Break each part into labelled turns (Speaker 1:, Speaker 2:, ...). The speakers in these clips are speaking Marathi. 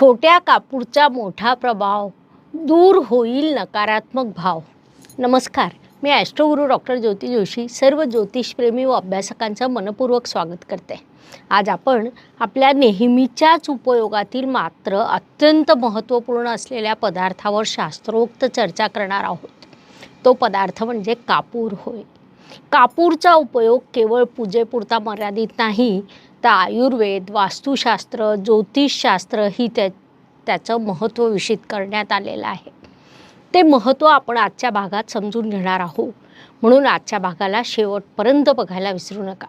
Speaker 1: छोट्या कापूरचा मोठा प्रभाव दूर होईल नकारात्मक भाव. नमस्कार मी ॲस्ट्रोगुरू डॉक्टर ज्योती जोशी सर्व ज्योतिषप्रेमी व अभ्यासकांचं मनपूर्वक स्वागत करते. आज आपण आपल्या नेहमीच्याच उपयोगातील मात्र अत्यंत महत्त्वपूर्ण असलेल्या पदार्थावर शास्त्रोक्त चर्चा करणार आहोत. तो पदार्थ म्हणजे कापूर होय. कापूरचा उपयोग केवळ पूजेपुरता मर्यादित नाही आता आयुर्वेद वास्तुशास्त्र ज्योतिषशास्त्र ही त्या त्याचं महत्त्व विषित करण्यात आलेलं आहे. ते महत्त्व आपण आजच्या भागात समजून घेणार आहोत. म्हणून आजच्या भागाला शेवटपर्यंत बघायला विसरू नका.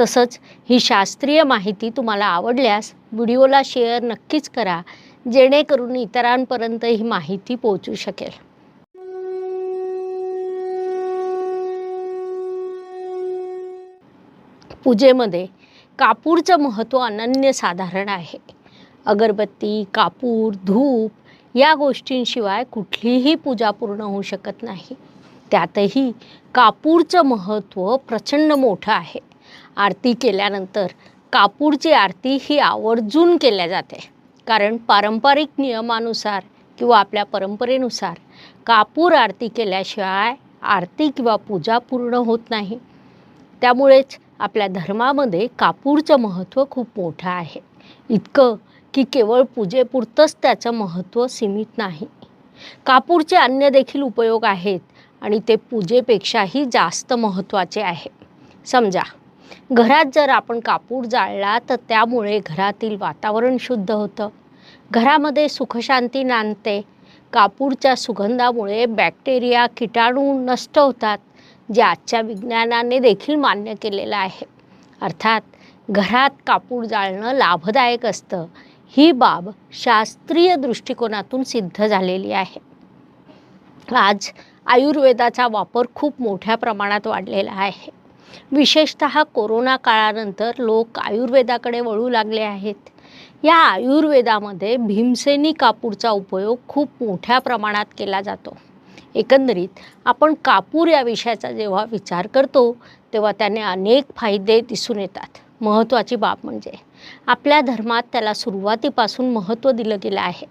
Speaker 1: तसंच ही शास्त्रीय माहिती तुम्हाला आवडल्यास व्हिडिओला शेअर नक्कीच करा जेणेकरून इतरांपर्यंत ही माहिती पोहोचू शकेल. पूजेमध्ये कापूरचं महत्त्व अनन्यसाधारण आहे. अगरबत्ती कापूर धूप या गोष्टींशिवाय कुठलीही पूजा पूर्ण होऊ शकत नाही. त्यातही कापूरचं महत्त्व प्रचंड मोठं आहे. आरती केल्यानंतर कापूरची आरती ही आवर्जून केल्या जाते. कारण पारंपरिक नियमानुसार किंवा आपल्या परंपरेनुसार कापूर आरती केल्याशिवाय आरती किंवा पूजा पूर्ण होत नाही. त्यामुळेच आपल्या धर्मामध्ये कापूरचं महत्त्व खूप मोठं आहे. इतकं की केवळ पूजेपुरतंच त्याचं महत्त्व सीमित नाही. कापूरचे अन्य देखील उपयोग आहेत आणि ते पूजेपेक्षाही जास्त महत्त्वाचे आहे. समजा घरात जर आपण कापूर जाळला तर त्यामुळे घरातील वातावरण शुद्ध होतं. घरामध्ये सुखशांती नांदते. कापूरच्या सुगंधामुळे बॅक्टेरिया किटाणू नष्ट होतात. जे आजच्या विज्ञानाने देखील मान्य केलेलं आहे. अर्थात घरात कापूर जाळणं लाभदायक असतं. ही बाब शास्त्रीय दृष्टिकोनातून सिद्ध झालेली आहे. आज आयुर्वेदाचा वापर खूप मोठ्या प्रमाणात वाढलेला आहे. विशेषत कोरोना काळानंतर लोक आयुर्वेदाकडे वळू लागले आहेत. या आयुर्वेदामध्ये भीमसेनी कापूरचा उपयोग खूप मोठ्या प्रमाणात केला जातो. एकंदरीत आपण कापूर या विषयाचा जेव्हा विचार करतो तेव्हा त्याने अनेक फायदे दिसून येतात. महत्त्वाची बाब म्हणजे आपल्या धर्मात त्याला सुरुवातीपासून महत्त्व दिलं गेलं आहे.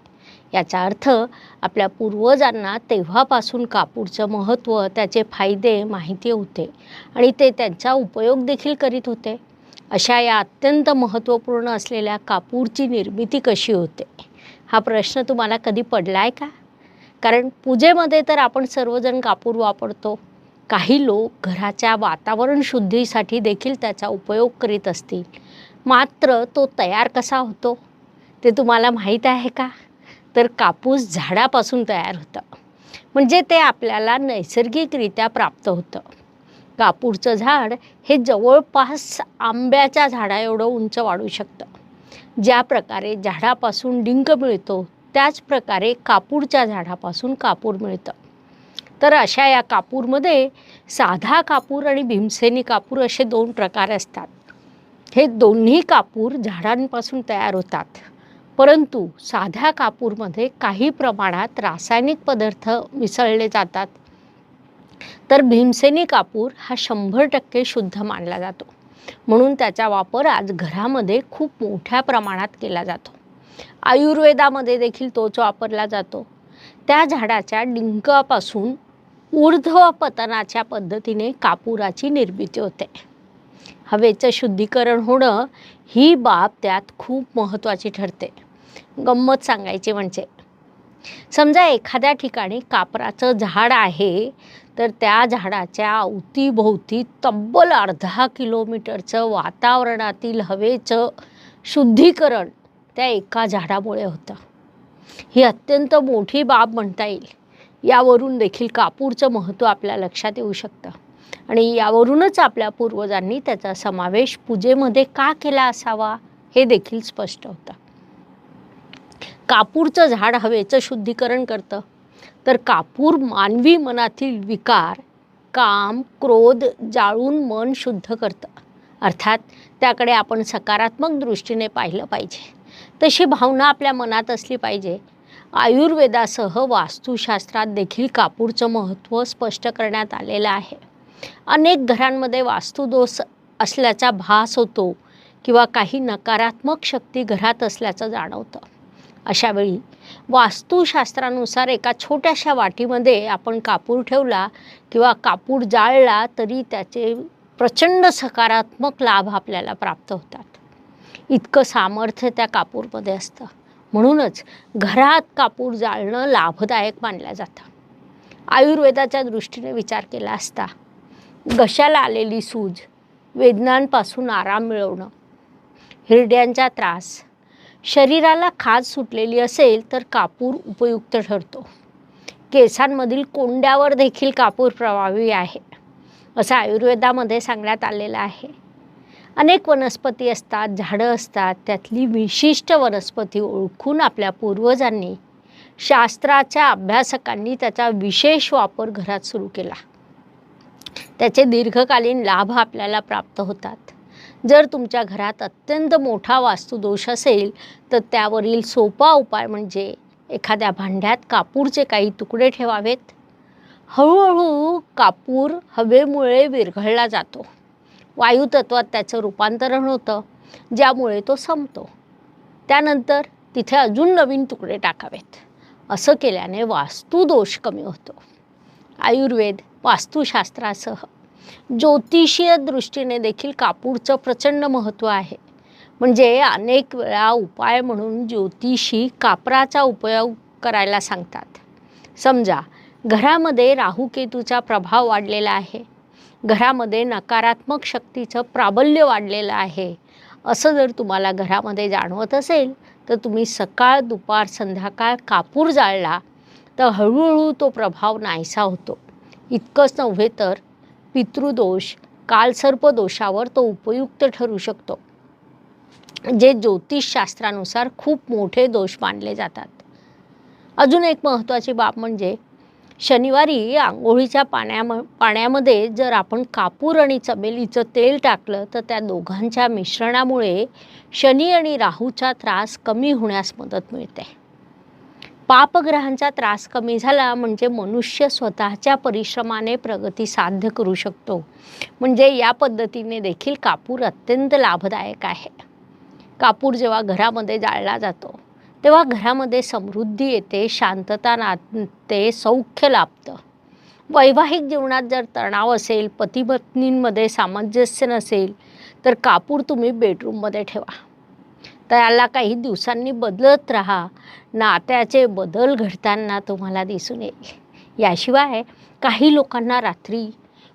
Speaker 1: याचा अर्थ आपल्या पूर्वजांना तेव्हापासून कापूरचं महत्त्व त्याचे फायदे माहिती होते आणि ते त्यांचा उपयोग देखील करीत होते. अशा या अत्यंत महत्त्वपूर्ण असलेल्या कापूरची निर्मिती कशी होते? हा प्रश्न तुम्हाला कधी पडला आहे का? कारण पूजेमध्ये तर आपण सर्वजण कापूर वापरतो. काही लोक घराच्या वातावरण शुद्धीसाठी देखील त्याचा उपयोग करीत असतील. मात्र तो तयार कसा होतो? ते तुम्हाला माहीत आहे का? तर कापूस झाडापासून तयार होतं. म्हणजे ते आपल्याला नैसर्गिकरित्या प्राप्त होतं. कापूरचं झाड हे जवळपास आंब्याच्या झाडा एवढं उंच वाढू शकतं. ज्या प्रकारे झाडापासून डिंक मिळतो त्याचप्रकारे कापूरच्या झाडापासून कापूर मिळतं. तर अशा या कापूरमध्ये साधा कापूर आणि भीमसेनी कापूर असे दोन प्रकार असतात. हे दोन्ही कापूर झाडांपासून तयार होतात. परंतु साध्या कापूरमध्ये काही प्रमाणात रासायनिक पदार्थ मिसळले जातात. तर भीमसेनी कापूर हा शंभर टक्के शुद्ध मानला जातो. म्हणून त्याचा वापर आज घरामध्ये खूप मोठ्या प्रमाणात केला जातो. आयुर्वेदामध्ये देखील तोच वापरला जातो. त्या झाडाच्या डिंकापासून ऊर्ध्व पतनाच्या पद्धतीने कापुराची निर्मिती होते. हवेचं शुद्धीकरण होणं ही बाब त्यात खूप महत्त्वाची ठरते. गंमत सांगायची म्हणजे समजा एखाद्या ठिकाणी कापराचं झाड आहे तर त्या झाडाच्या अवतीभोवती तब्बल अर्धा किलोमीटरचं वातावरणातील हवेचं शुद्धीकरण त्या एका झाडामुळे होतं. ही अत्यंत मोठी बाब म्हणता येईल. यावरून देखील कापूरचं महत्त्व आपल्या लक्षात येऊ शकतं. आणि यावरूनच आपल्या पूर्वजांनी त्याचा समावेश पूजेमध्ये का केला असावा हे देखील स्पष्ट होतं. कापूरचं झाड हवेचं शुद्धीकरण करतं. तर कापूर मानवी मनातील विकार काम क्रोध जाळून मन शुद्ध करतं. अर्थात त्याकडे आपण सकारात्मक दृष्टीने पाहिलं पाहिजे. तशी भावना आपल्या मनात असली पाहिजे. आयुर्वेदासह वास्तुशास्त्रात देखील कापूरचं महत्त्व स्पष्ट करण्यात आलेलं आहे. अनेक घरांमध्ये वास्तुदोष असल्याचा भास होतो किंवा काही नकारात्मक शक्ती घरात असल्याचं जाणवतं. अशावेळी वास्तुशास्त्रानुसार एका छोट्याशा वाटीमध्ये आपण कापूर ठेवला किंवा कापूर जाळला तरी त्याचे प्रचंड सकारात्मक लाभ आपल्याला प्राप्त होतात. इतकं सामर्थ्य त्या कापूरमध्ये असतं. म्हणूनच घरात कापूर जाळणं लाभदायक मानलं जातं. आयुर्वेदाच्या दृष्टीने विचार केला असता घशाला आलेली सूज वेदनांपासून आराम मिळवणं हिरड्यांचा त्रास शरीराला खाज सुटलेली असेल तर कापूर उपयुक्त ठरतो. केसांमधील कोंड्यावर देखील कापूर प्रभावी आहे असं आयुर्वेदामध्ये सांगण्यात आलेलं आहे. अनेक वनस्पती असतात झाडं असतात. त्यातली विशिष्ट वनस्पती ओळखून आपल्या पूर्वजांनी शास्त्राच्या अभ्यासकांनी त्याचा विशेष वापर घरात सुरू केला. त्याचे दीर्घकालीन लाभ आपल्याला प्राप्त होतात. जर तुमच्या घरात अत्यंत मोठा वास्तुदोष असेल तर त्यावरील सोपा उपाय म्हणजे एखाद्या भांड्यात कापूरचे काही तुकडे ठेवावेत. हळूहळू कापूर हवेमुळे विरघळला जातो. वायुतत्वात त्याचं रूपांतरण होतं ज्यामुळे तो संपतो. त्यानंतर तिथे अजून नवीन तुकडे टाकावेत. असं केल्याने वास्तुदोष कमी होतो. आयुर्वेद वास्तुशास्त्रासह ज्योतिषीय दृष्टीने देखील कापूरचं प्रचंड महत्त्व आहे. म्हणजे अनेक वेळा उपाय म्हणून ज्योतिषी कापराचा उपयोग करायला सांगतात. समजा घरामध्ये राहुकेतूचा प्रभाव वाढलेला आहे. घरामध्ये नकारात्मक शक्तीचं प्राबल्य वाढलेलं आहे. असं जर तुम्हाला घरामध्ये जाणवत असेल तर तुम्ही सकाळ दुपार संध्याकाळ कापूर जाळला तर हळूहळू तो प्रभाव नाहीसा होतो. इतकंच नव्हे तर पितृदोष कालसर्पदोषावर तो उपयुक्त ठरू शकतो. जे ज्योतिषशास्त्रानुसार खूप मोठे दोष मानले जातात. अजून एक महत्त्वाची बाब म्हणजे शनिवारी आंघोळीच्या पाण्याम पाण्यामध्ये जर आपण कापूर आणि चमेलीचं तेल टाकलं तर त्या दोघांच्या मिश्रणामुळे शनी आणि राहूचा त्रास कमी होण्यास मदत मिळते. पापग्रहांचा त्रास कमी झाला म्हणजे मनुष्य स्वतःच्या परिश्रमाने प्रगती साध्य करू शकतो. म्हणजे या पद्धतीने देखील कापूर अत्यंत लाभदायक आहे. कापूर जेव्हा घरामध्ये जाळला जातो तेव्हा घरामध्ये समृद्धी येते शांतता नाते सौख्य लाभतं. वैवाहिक जीवनात जर तणाव असेल पतीपत्नींमध्ये सामंजस्य नसेल तर कापूर तुम्ही बेडरूममध्ये ठेवा. त्याला काही दिवसांनी बदलत राहा. नात्याचे बदल घडताना तुम्हाला दिसून येईल. याशिवाय काही लोकांना रात्री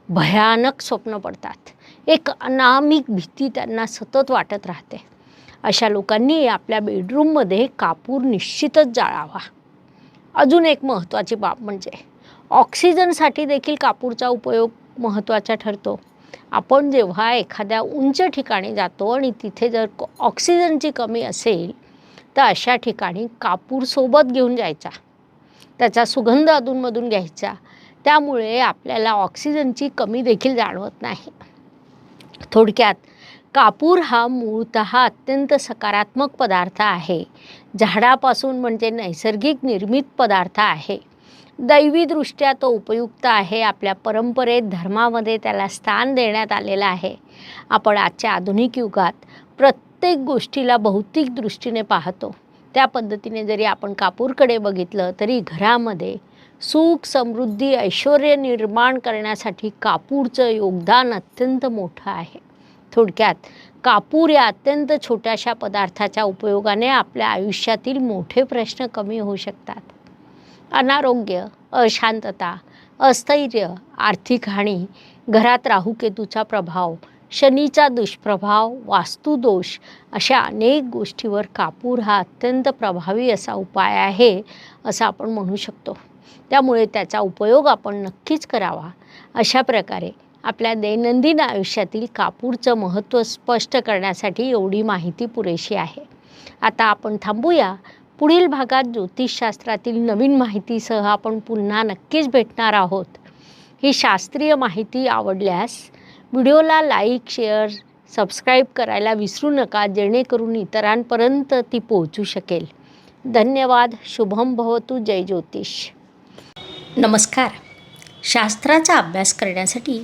Speaker 1: भयानक स्वप्न पडतात. एक अनामिक भीती त्यांना सतत वाटत राहते. अशा लोकांनी आपल्या बेडरूममध्ये कापूर निश्चितच जाळावा. अजून एक महत्त्वाची बाब म्हणजे ऑक्सिजनसाठी देखील कापूरचा उपयोग महत्त्वाचा ठरतो. आपण जेव्हा एखाद्या उंच ठिकाणी जातो आणि तिथे जर ऑक्सिजनची कमी असेल तर अशा ठिकाणी कापूर सोबत घेऊन जायचा. त्याचा सुगंध अधूनमधून घ्यायचा. त्यामुळे आपल्याला ऑक्सिजनची कमी देखील जाणवत नाही. थोडक्यात कापूर हा मूळत अत्यंत सकारात्मक पदार्थ आहे. झाडापासून म्हणजे नैसर्गिक निर्मित पदार्थ आहे. दैवीदृष्ट्या तो उपयुक्त आहे. आपल्या परंपरेत धर्मामध्ये त्याला स्थान देण्यात आलेलं आहे. आपण आजच्या आधुनिक युगात प्रत्येक गोष्टीला भौतिक दृष्टीने पाहतो. त्या पद्धतीने जरी आपण कापूरकडे बघितलं तरी घरामध्ये सुख समृद्धी ऐश्वर निर्माण करण्यासाठी कापूरचं योगदान अत्यंत मोठं आहे. थोडक्यात कापूर या अत्यंत छोट्याशा पदार्थाच्या उपयोगाने आपल्या आयुष्यातील मोठे प्रश्न कमी होऊ शकतात. अनारोग्य अशांतता अस्थैर्य आर्थिक हानी घरात राहुकेतूचा प्रभाव शनीचा दुष्प्रभाव वास्तुदोष अशा अनेक गोष्टीवर कापूर हा अत्यंत प्रभावी असा उपाय आहे असं आपण म्हणू शकतो. त्यामुळे त्याचा उपयोग आपण नक्कीच करावा. अशा प्रकारे आपल्या दैनंदिन आयुष्यातील कापूरचं महत्त्व स्पष्ट करण्यासाठी एवढी माहिती पुरेशी आहे. आता आपण थांबूया. पुढील भागात ज्योतिषशास्त्रातील नवीन माहितीसह आपण पुन्हा नक्कीच भेटणार आहोत. ही शास्त्रीय माहिती आवडल्यास व्हिडिओला लाईक शेअर सबस्क्राईब करायला विसरू नका जेणेकरून इतरांपर्यंत ती पोहोचू शकेल. धन्यवाद. शुभम भवतु. जय ज्योतिष. नमस्कार. शास्त्राचा अभ्यास करण्यासाठी